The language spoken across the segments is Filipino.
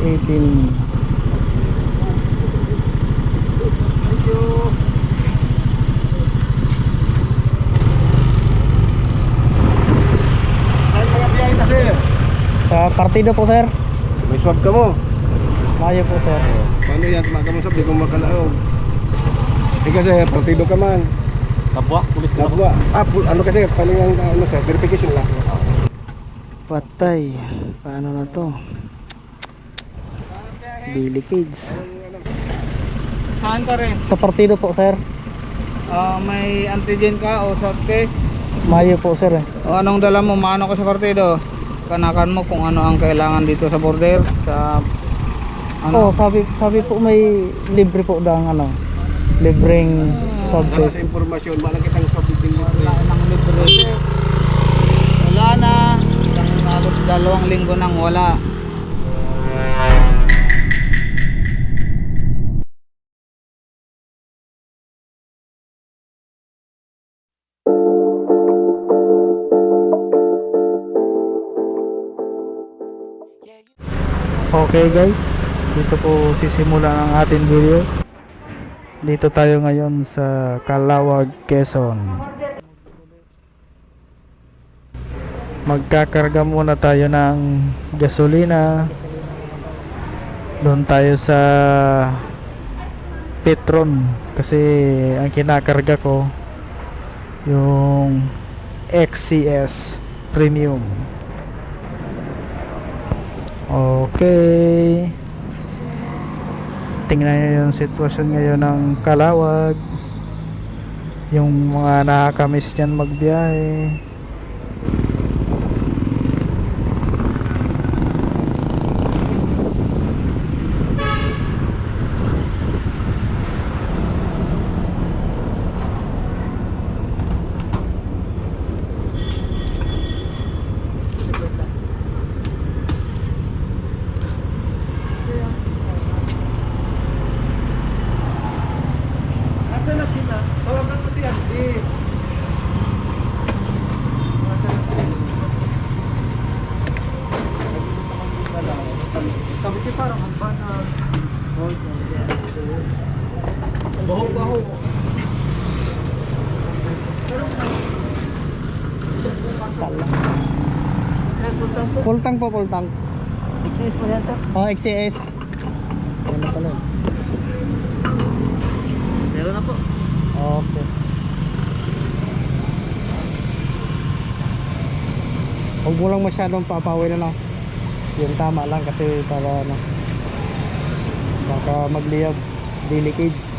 2018 Saan mga biyahe na sir? sa partido po sir May swab ka mo. mayo po sir Paano yan? Kumakamusap, di ko makalaog. Eh kasi, partido ka man. Kapwa, pulis ka Kapwa. Ah, ano kasi, palingang ano sir, verification lang. patay paano na to Billy Kids Saan ka rin? sa partido po sir Ah, may antigen ka o swab test? mayo po sir eh. O anong dala mo? Maano ka sa partido? Kanakan mo kung ano ang kailangan dito sa border? Sa oh ano? sabi sabi po may libre po daw ang ano libreng swab test sa informasyon, malang kitang swab din dito. Wala nang libre. Wala na. Dalawang linggo nang wala. Okay guys, dito po sisimulan ang ating video. Dito tayo ngayon sa Calawag, Quezon. Magkakarga muna tayo ng gasolina. Doon tayo sa Petron kasi ang kinakarga ko yung XCS Premium. Okay. Tingnan nyo yung sitwasyon ngayon ng Kalawag. Yung mga nakakamiss dyan magbiyahe. Asa na sila? Tawagan mo si Andy. Sabi ko parang ang bana. Baho-baho. Full tank po, full tank. XS mo yan sir? Oh, XCS. Ano pala? Meron na po. Okay. Huwag mo lang masyadong papawin ano. Yung tama lang kasi para ano. Baka magliyab. Delicate.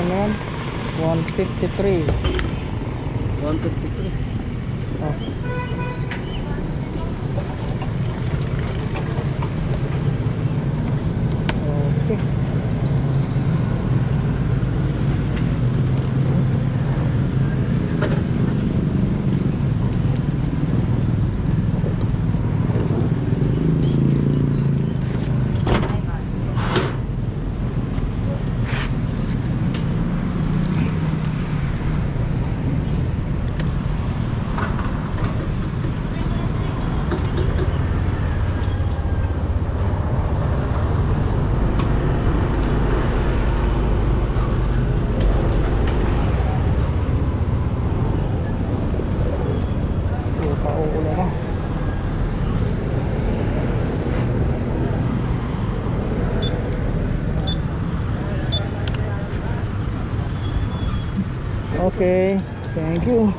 Okay, okay na yan 153 153. oh. Okay Nauulan na. Okay, thank you.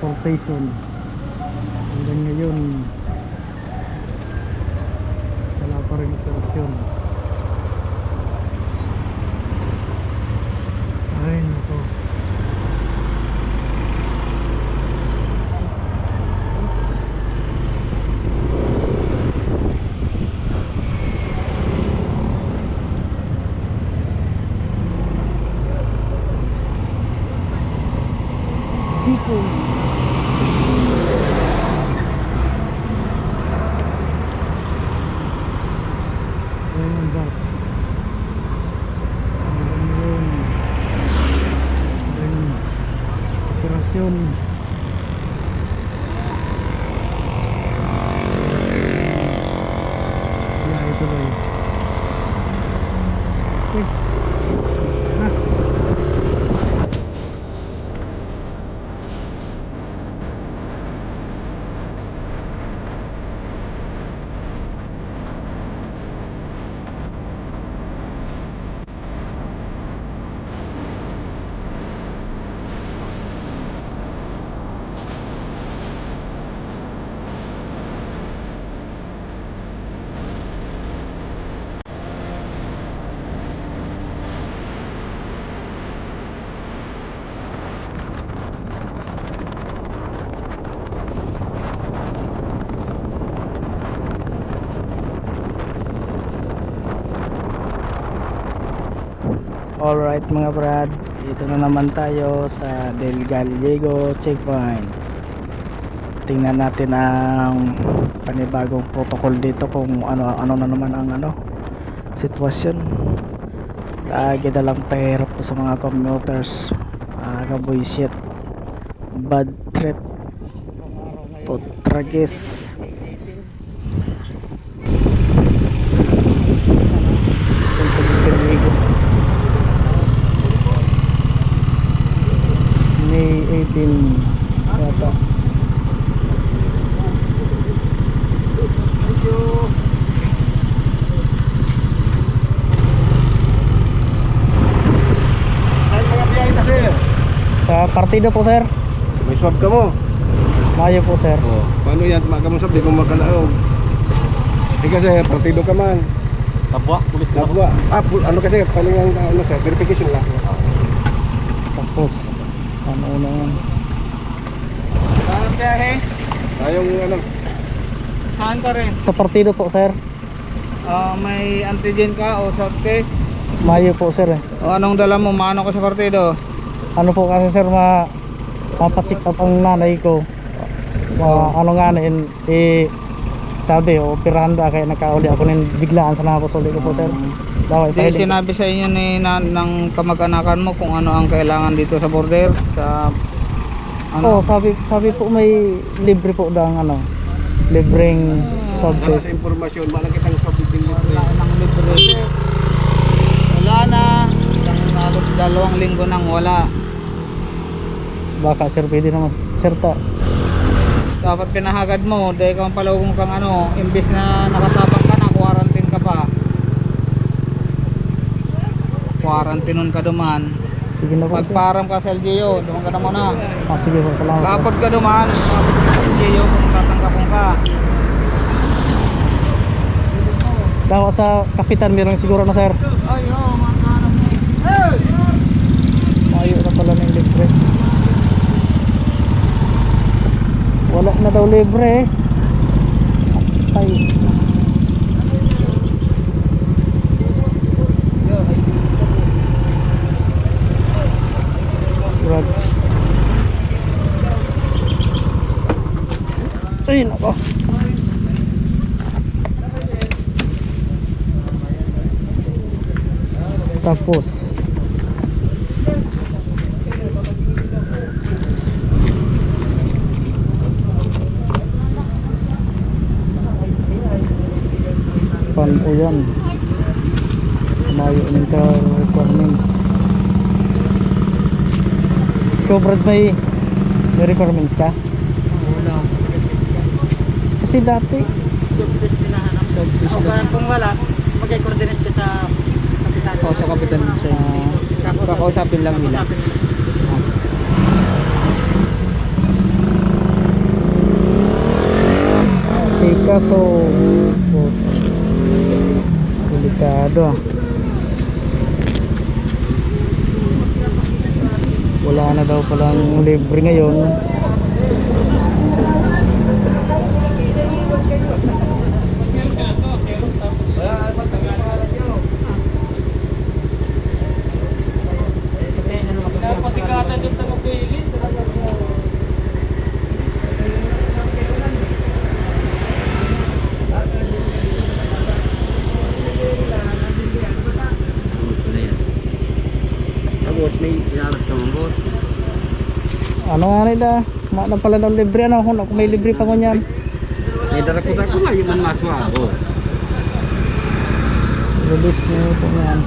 Sortation. Hanggang ngayon, Alright mga brad, ito na naman tayo sa Del Gallego checkpoint. Tingnan natin ang panibagong protocol dito kung ano ano na naman ang ano sitwasyon. Lagi na lang pahirap sa mga commuters. Aga bullshit. Bad trip. Putrages. 14 yata Sa partido po sir May swab ka mo Mayo po sir oh, Paano yan? Makamusap di ko makalaog Eh kasi partido ka man Tapwa? Pulis ka Tapwa Ah, ano kasi? Palingang ano sir? Verification lang ano una yan. Saan biyahe? Ayong ano, Saan ka rin? Sa partido po sir. Ah, may antigen ka o swab test? Mayo po sir eh. O anong dala mo? Mano ka sa partido? Ano po kasi sir ma mapacheck up ang nanay ko. Ma, ano nga na in, eh, sabi o kaya nakauli ako nin biglaan sa napasuli ko po sir. Hindi ipahiling. sinabi sa inyo ni na, ng kamag-anakan mo kung ano ang kailangan dito sa border sa ano? sabi sabi po may libre po daw ang ano libreng swab wala test. sa informasyon, wala kitang swab din Wala libre. nang libre. Wala na. Isang halos dalawang linggo nang wala. Baka sir pwede naman sir ta. Dapat pinahagad mo. Dahil kang palugong kang ano. Imbis na nakatapang ka na, quarantine ka pa. Quarantine ka duman. Sige na po. Pagparam ka sa LGU, duman ka na muna. Ah, sige po, salamat. Kapag ka duman, sa LGU kung tatanggapon ka. Daw sa kapitan meron siguro na sir. Ay, makaharap mo. Mayo na pala ng libre. Wala na daw libre eh. Ay. Ay, nako. Tapos pan o yan Mayo ng requirements Ikaw Brad may may requirements ka? Kasi dati test pinahanap. Test O parang kung wala, mag-coordinate ka sa O sa kapitan sa Kakausapin lang nila. Sikaso. Oh. Delikado ah. Wala na daw palang libre ngayon. Ano nga nila? Ma na pala daw libre ano? Kung ako may libre pa ko niyan. May dara ko ko nga yung man maswa. Oh. Release na ito yan.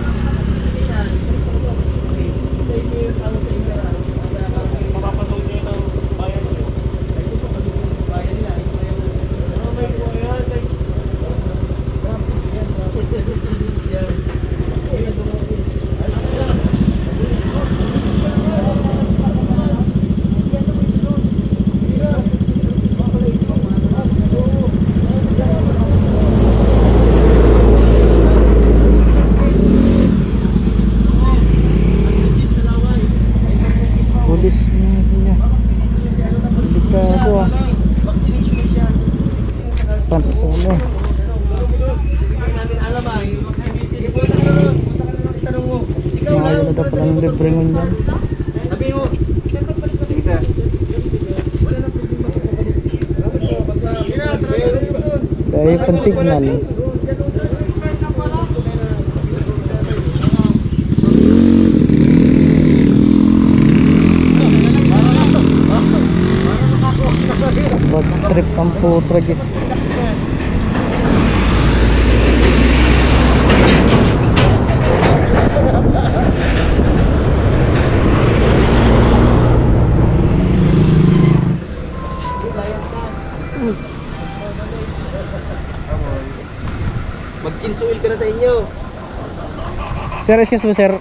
Pulis na ito niya. Delikado ah. Pantulo. Ayaw na daw palang libre ngon yan. Dahil pansignal. Bag trip ang putra guys. Mag-chinsuil ka na sa inyo. Sir, excuse me sir.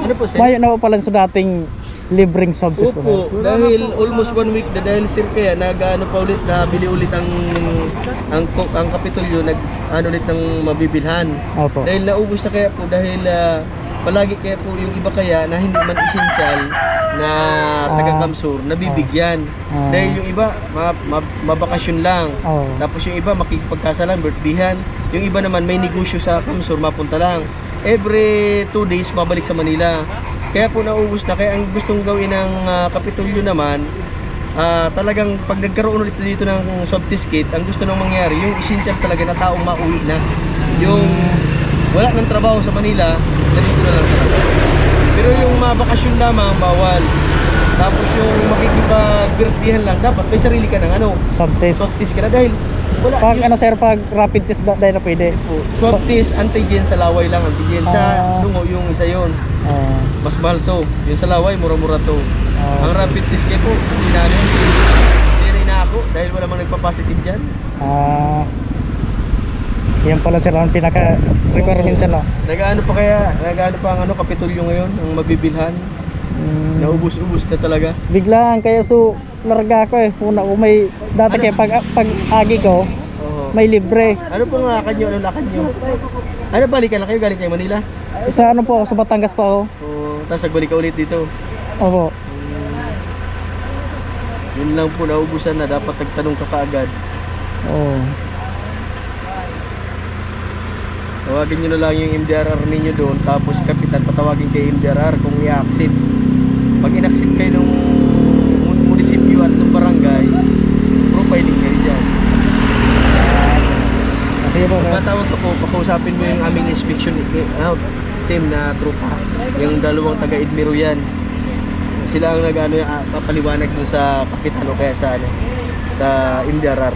Ano po sir? Mayo na po pala sa dating libreng swab test. Opo, dahil almost one week na dahil sir kaya nag-ano pa ulit na bili ulit ang ang ang kapitolyo nag ano ulit ng mabibilhan. Opo. Dahil naubos na kaya po dahil ah, palagi kaya po yung iba kaya na hindi man essential na taga Kamsur nabibigyan. Ah. Dahil yung iba ma, ma- mabakasyon lang. Oh. Tapos yung iba makikipagkasalan, birthdayhan. Yung iba naman may negosyo sa Kamsur, mapunta lang. Every two days, babalik sa Manila. Kaya po naubos na. Kaya ang gustong gawin ng ah, Kapitolyo naman, ah, talagang pag nagkaroon ulit dito ng swab test kit, ang gusto nang mangyari, yung essential talaga na taong mauwi na. Yung wala ng trabaho sa Manila, nandito na lang talaga. Pero yung mga bakasyon lamang, bawal. Tapos yung makikipag-birthdayan lang, dapat may sarili ka ng ano, Swab test. swab test ka na dahil wala Pag ano sir, pag rapid test da- dahil na pwede. po. Swab test, antigen sa laway lang, antigen sa Ah. lungo yung isa yon. Ah, Mas mahal to. Yung sa laway, mura-mura to. ah, Ang rapid test kaya po, hindi na ano yun. Hindi na inaako dahil wala mang nagpa-positive dyan. ah, yan pala sir ang pinaka requirement sir no? Nagaano pa kaya, nagaano pa ang ano, kapitulyo ngayon, ang mabibilhan. Mm, Naubos-ubos na talaga. biglaan kaya so larga ko eh. Una ko may dati Ano? kaya pag pag agi ko Oo. may libre. Ano pong lakad nyo? Ano lakad nyo? Ano, balikan na kayo? Galing kayo Manila? Sa ano po sa Batangas pa ako. O, tapos nagbalik ka ulit dito. Opo. Yun lang po, naubusan na. Dapat nagtanong ka kaagad. Oh. Tawagin nyo na lang yung MDRR ninyo doon. Tapos kapitan, patawagin kay MDRR kung i-accept. Pag in-accept kayo ng mun- munisipyo at ng barangay, profiling kayo dyan. Pagkatawag ka po, pakausapin mo yung aming inspection out team na trupa. Yung dalawang taga-Idmiro yan. Sila ang nag-ano, ah, papaliwanag dun sa kapitan o kaya sa ano, sa MDRR.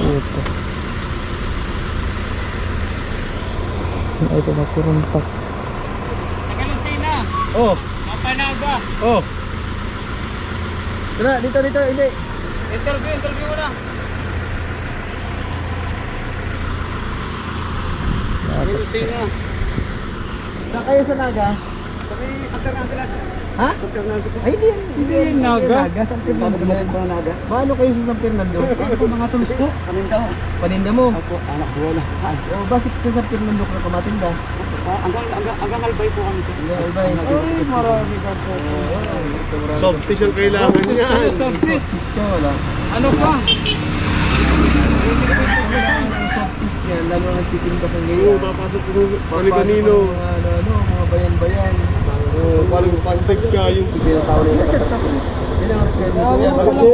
Ito. Ito na kuruntak. Tagalusina, Oh, Mapanaga. oh. Tara, dito, dito, hindi. Interview, interview mo na. Saan kayo sa Naga? Ha? Ay, hindi yan. Hindi yan Naga. Naga, San Fernando. Naga. Paano kayo sa San Fernando? Ako mga tulos ko. Paninda. Paninda mo? Ako, anak buwan na. Saan? Oh, bakit sa San Fernando ka kamatinda? Hanggang, hanggang, hanggang albay po kami sa Hanggang albay. Ay, marami ka po. Softies ang kailangan niyan. Softies ka, wala. Ano pa? Softies yan, lalo nagtitinda ka Oo, ngayon. papasok ko kani Papasok kanino. ang Mga, ano, ano, mga bayan-bayan. Oo, parang pansag ka yung Pinatawag nila. Kailangan kayo sa yan. Ganyan. Pauli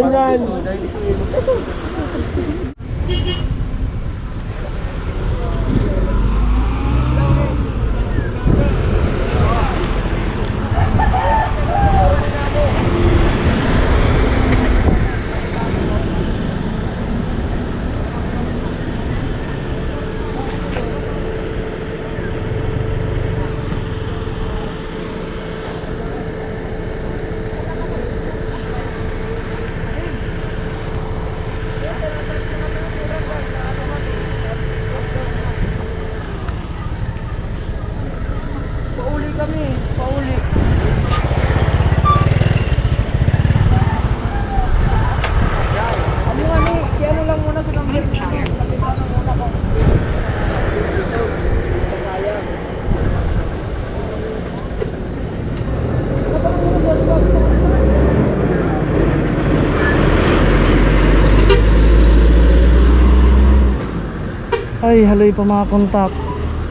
Ay, haloy pa mga kontak.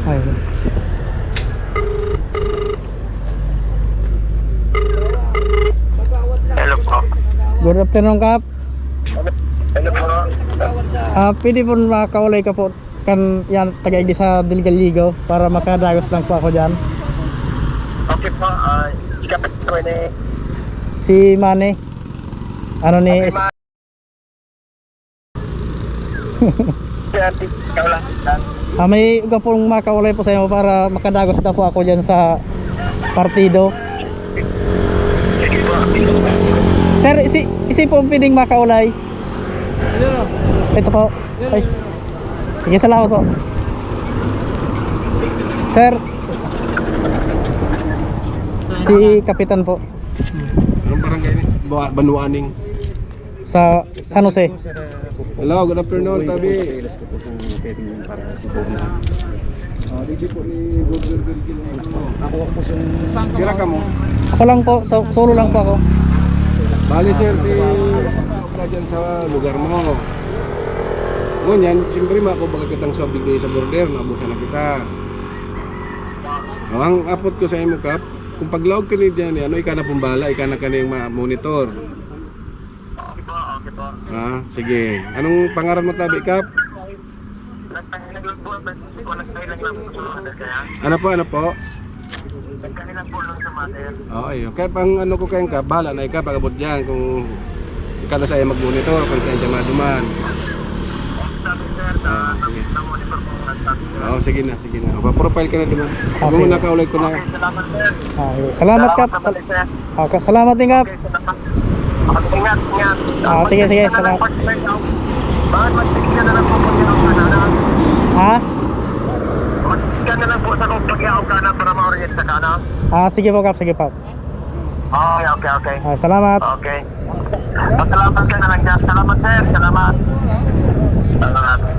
Ay. Hello po. Good afternoon, Kap. Hello po. Ah, pwede po makaulay ka po kan yan taga sa Dilgaligo para makadagos lang po ako diyan. Okay po. Uh, ikapit po ni Si Mane. Ano ni Okay, Ah, may uga pong makaulay po sa inyo para makadagos na po ako diyan sa partido. Sir, isi, isi po pwedeng makaulay. Ito po. Ay. Sige, salamat po. Sir. Si Kapitan po. Anong barangay ni? Ba- Banuaning. Sa San Jose. Hello, good afternoon, tabi. Ako ako sa Kira ka mo. Ako lang po, so, solo lang po ako. Bali sir, si wala dyan sa lugar mo. Ngunyan, siyempre mako baka kitang swab digay sa border, nabutan na kita. Oh, ang apot ko sa imo kap, kung paglawag ka ni dyan, ano, ika na pumbala, ika na kaniyang ma-monitor. Okay po. Okay po. Ah, sige. Anong pangaran mo tabi kap? Nagtahilang lang po. Nagtahilang lang po sa mother kaya. Ano po, ano po? Nagtahilang po lang sa mother. Oo, ayun. Kaya pang ano ko kayong kap, bahala na ika, pagabot dyan kung ika na sa'yo mag-monitor, kung saan siya maduman. Sabi sir, Ah, na sige. na-monitor po ang sabi sir. Oo, sige na, sige na. Pa-profile ka na duman. Ah, Kung sige. nakaulay ko na. Okay, salamat sir. Ah, salamat Kap. Naman. Ah, salamat din Kap. Okay, salamat. Ingat, ingat. Ah, sige, sige, ka na salamat. Bakit magbigyan na lang po po siya ng kanana? Ha? Magbigyan na lang po sa kong pag-iaw ka na para ma-orient sa kana. Ah, sige po Kap, sige po. Okay, okay, okay. Ah, salamat. Okay. Salamat sir na lang dyan. Salamat sir. Salamat. Salamat. Na.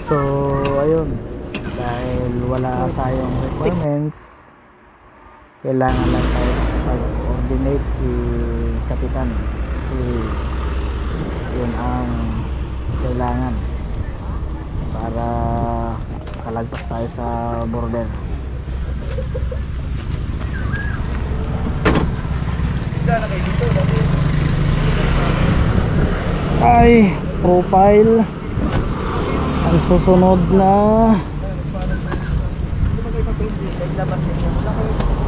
So, ayun. Dahil wala tayong requirements, kailangan lang tayo pag-coordinate kay Kapitan. Kasi yun ang kailangan para kalagpas tayo sa border. Ay, profile. Ang susunod na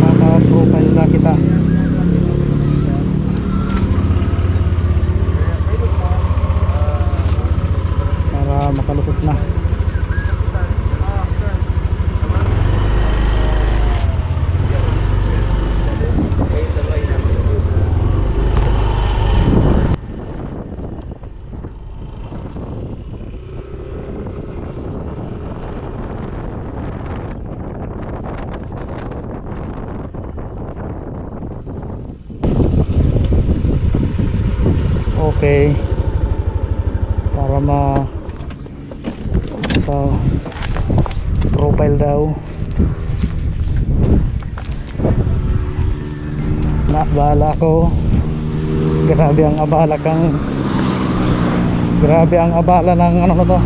Maka-profile na kita. Para makalusot na. Okay. Para ma sa profile daw. Na bahala ko. Grabe ang abala kang Grabe ang abala ng ano na to.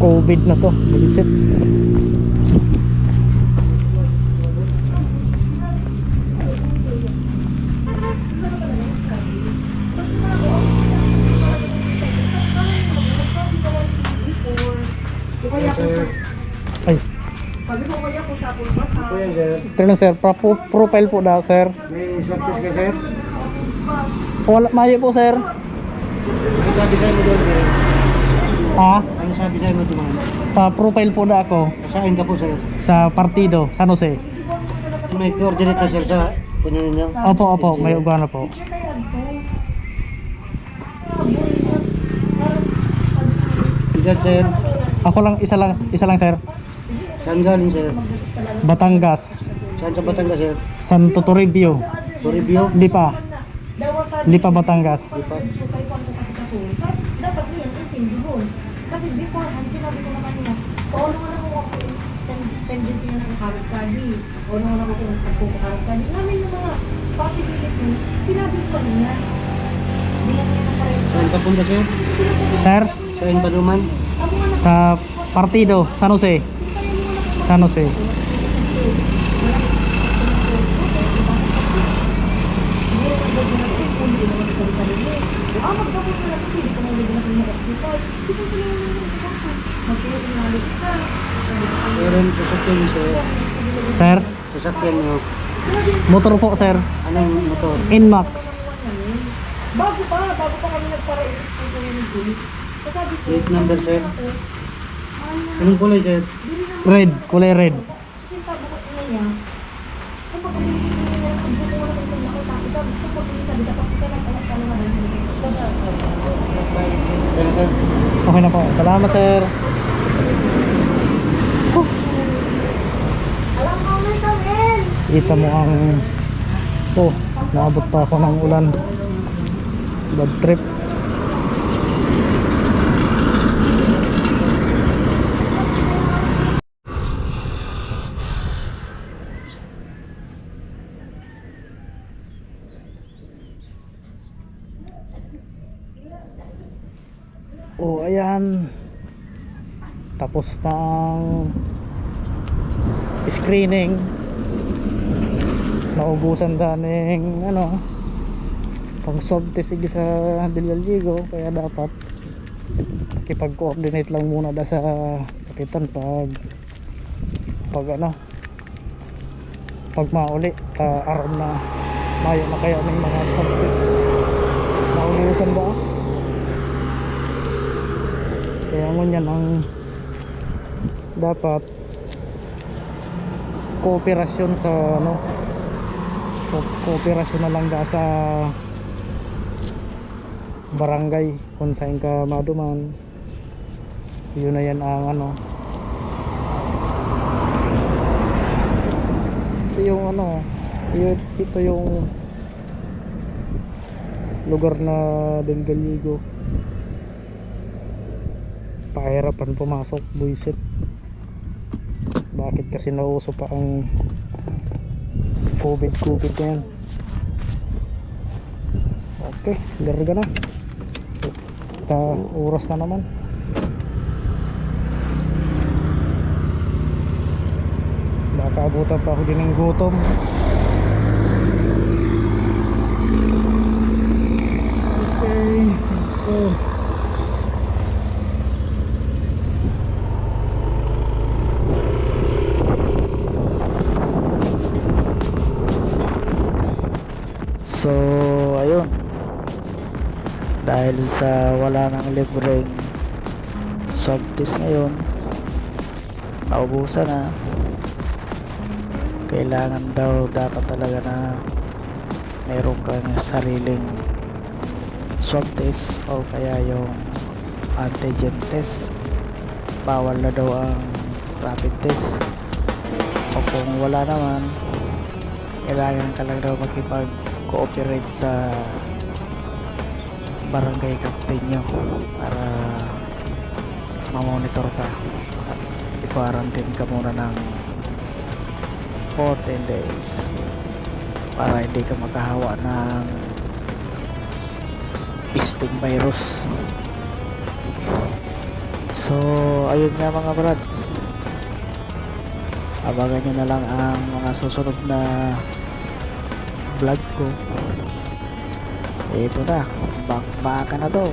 COVID na to. Bullshit. Yan, sir. Pro- pro- profile po daw sir. May shortcut ka, sir. Wala, mali po sir. Ano sabi sa'yo mo doon, sir? Ha? Ano sabi sa'yo mo doon? Pa profile po na ako Saan ka po, sir? sa partido, San Jose. May coordinate ka, sir, sa kunya ninyo? Opo, opo, may ugana po. Bigat, sir. Ako lang, isa lang, isa lang sir. Saan galing, sir? Batangas, Saan sa Batangas, sir? Santo Toribio, Toribio? Lipa. Lipa, Batangas. Lipa? dapat niya intindihin. Kasi beforehand, sinabi ko naman niya, paano nga ako ten- tendency niya ng karag-kadi, o naman ako kung nagpupakarag-kadi. Namin yung mga possibility, sinabi ko niya. Saan ka punta, sir? Sir, Saan ba naman? Ako nga sa partido, San Jose. San Jose. Ah, magkabot na natin, hindi ko na hindi natin mag-hospital. Kasi sila yung nagkakasama. Magkakasinalik ka. Meron sasakyan, sir. Sir, Sasakyan mo. motor po sir. Anong motor? Inmax. Bago pa, bago pa kami nagparaisip ko sa yung gate. Kasi sabi ko, Plate number, sir. ano, Anong kulay, sir? naman Red, kulay red. Susinta bukod na niya. Kung pagkabilisin ko niya, ang buko ko na kung nakita kita, gusto ko din sabi dapat kita na alam ka naman. Sir, sir. Okay na po. Salamat sir. Kami! Kita mo ang Oh, naabot pa ako ng ulan. Bad trip. Oh, ayan. Tapos na ang screening. Naubusan daning ano pang swab sa Bilyaljigo kaya dapat kipag-coordinate lang muna da sa kapitan pag pag ano pag mauli ta aram na mayo na kaya ng mga swab test. Naubusan ba kaya ngunyan ang dapat kooperasyon sa ano ko- kooperasyon na lang sa barangay kung saan ka maduman. Yun na yan ang ano ito yung ano yun, ito yung lugar na Del pahirapan pumasok buisit. Bakit kasi nauso pa ang COVID COVID na yan? Okay larga na. Ta oras na naman. Baka abutan pa ako din ng gutom Dahil sa wala nang libreng swab test ngayon, naubusan na. Kailangan daw dapat talaga na mayroon kang sariling swab test o kaya yung antigen test. Bawal na daw ang rapid test. O kung wala naman, kailangan ka lang daw makipag cooperate sa barangay captain nyo para mamonitor ka at i-quarantine ka muna ng 14 days para hindi ka makahawa ng pisting virus. So ayun nga mga brad. Abangan nyo na lang ang mga susunod na vlog ko ito na bakbaka na to